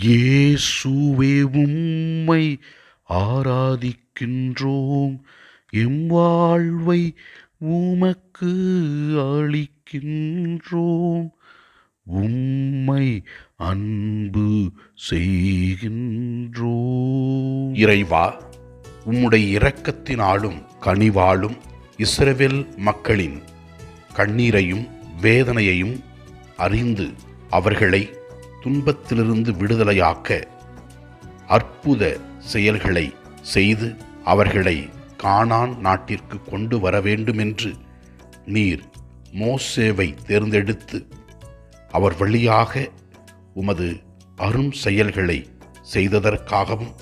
இயேசுவே உம்மை ஆராதிக்கின்றோம். எம் வாழ்வை உமக்கு அளிக்கின்றோம். உம்மை அன்பு செய்கின்றோம். இறைவா உம்முடைய இரக்கத்தினாலும் கனிவாலும் இஸ்ரவேல் மக்களின் கண்ணீரையும் வேதனையையும் அறிந்து அவர்களை துன்பத்திலிருந்து விடுதலையாக்க அற்புத செயல்களை செய்து அவர்களை கானான் நாட்டிற்கு கொண்டு வர வேண்டுமென்று நீர் மோசேவை தேர்ந்தெடுத்து அவர் வழியாக உமது அரும் செயல்களை செய்ததற்காகவும்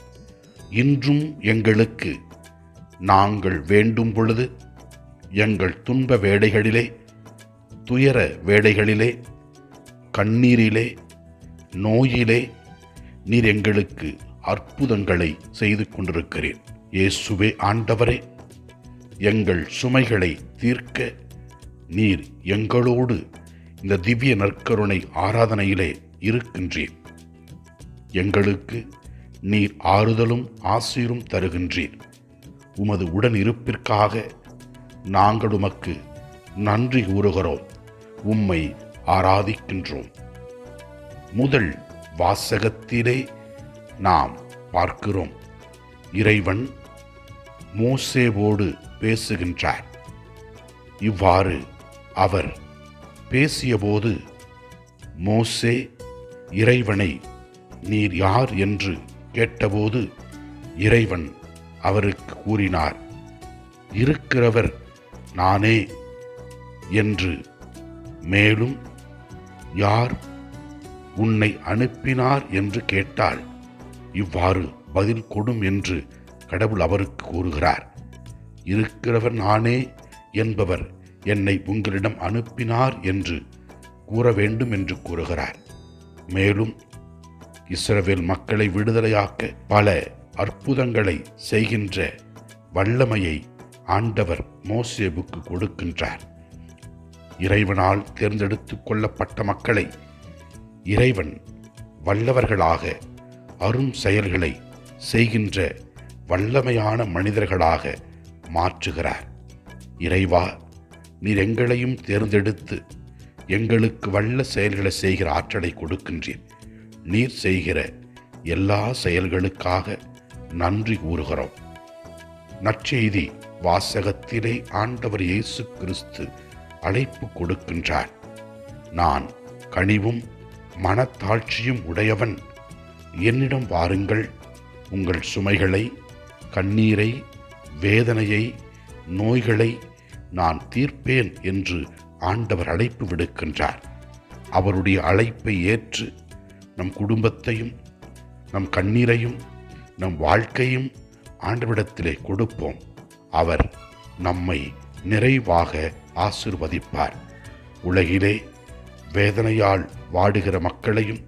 இன்றும் எங்களுக்கு நாங்கள் வேண்டும் பொழுது எங்கள் துன்ப வேடைகளிலே துயர வேடைகளிலே கண்ணீரிலே நோயிலே நீர் எங்களுக்கு அற்புதங்களை செய்து கொண்டிருக்கிறேன் இயேசுவே ஆண்டவரே எங்கள் சுமைகளை தீர்க்க நீர் எங்களோடு இந்த திவ்ய நற்கருணை ஆராதனையிலே இருக்கின்றீர். எங்களுக்கு நீர் ஆறுதலும் ஆசீரும் தருகின்றீர். உமது உடன் இருப்பிற்காக நாங்கள் உமக்கு நன்றி கூறுகிறோம். உம்மை ஆராதிக்கின்றோம். முதல் வாசகத்திலே நாம் பார்க்கிறோம். இறைவன் மோசேவோடு பேசுகின்றார். இவ்வாறு அவர் பேசியபோது மோசே இறைவனை நீர் யார் என்று கேட்டபோது இறைவன் அவருக்கு கூறினார் இருக்கிறவர் நானே என்று மேலும் யார் உன்னை அனுப்பினார் என்று கேட்டால் இவ்வாறு பதில் கொடும் என்று கடவுள் அவருக்கு கூறுகிறார். இருக்கிறவர் நானே என்பவர் என்னை உங்களிடம் அனுப்பினார் என்று கூற வேண்டும் என்று கூறுகிறார். மேலும் இஸ்ரவேல் மக்களை விடுதலையாக்க பல அற்புதங்களை செய்கின்ற வல்லமையை ஆண்டவர் மோசேவுக்கு கொடுக்கின்றார். இறைவனால் தேர்ந்தெடுத்து கொள்ளப்பட்ட மக்களை இறைவன் வல்லவர்களாக அரும் செயல்களை செய்கின்ற வல்லமையான மனிதர்களாக மாற்றுகிறார். இறைவா நீர் எங்களையும் தேர்ந்தெடுத்து எங்களுக்கு வல்ல செயல்களை செய்கிற ஆற்றலை கொடுக்கின்றீர். நீர் செய்கிற எல்லா செயல்களுக்காக நன்றி கூறுகிறோம். நற்செய்தி வாசகத்திலே ஆண்டவர் இயேசு கிறிஸ்து அழைப்பு கொடுக்கின்றார். நான் கனிவும் மனத்தாழ்ச்சியும் உடையவன். என்னிடம் வாருங்கள். உங்கள் சுமைகளை கண்ணீரை வேதனையை நோய்களை நான் தீர்ப்பேன் என்று ஆண்டவர் அழைப்பு விடுக்கின்றார். அவருடைய அழைப்பை ஏற்று நம் குடும்பத்தையும் நம் கண்ணீரையும் நம் வாழ்க்கையும் ஆண்டவிடத்திலே கொடுப்போம். அவர் நம்மை நிறைவாக ஆசிர்வதிப்பார். உலகிலே வேதனையால் வாடுகிற மக்களையும்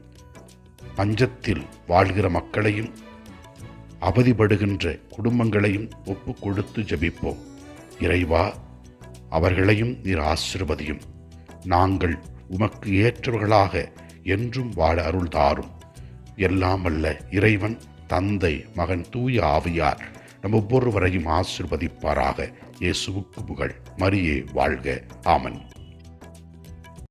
பஞ்சத்தில் வாழ்கிற மக்களையும் அவதிப்படுகின்ற குடும்பங்களையும் ஒப்பு கொடுத்து ஜெபிப்போம். இறைவா அவர்களையும் நீர் ஆசிர்வதியும். நாங்கள் உமக்கு ஏற்றவர்களாக என்றும் வாழ அருள் தாரும். எல்லாம் அல்ல இறைவன் தந்தை மகன் தூய ஆவியார் நம் ஒவ்வொருவரையும் ஆசிர்வதிப்பாராக. இயேசுவுக்கு புகழ். மரியே வாழ்க. ஆமன்.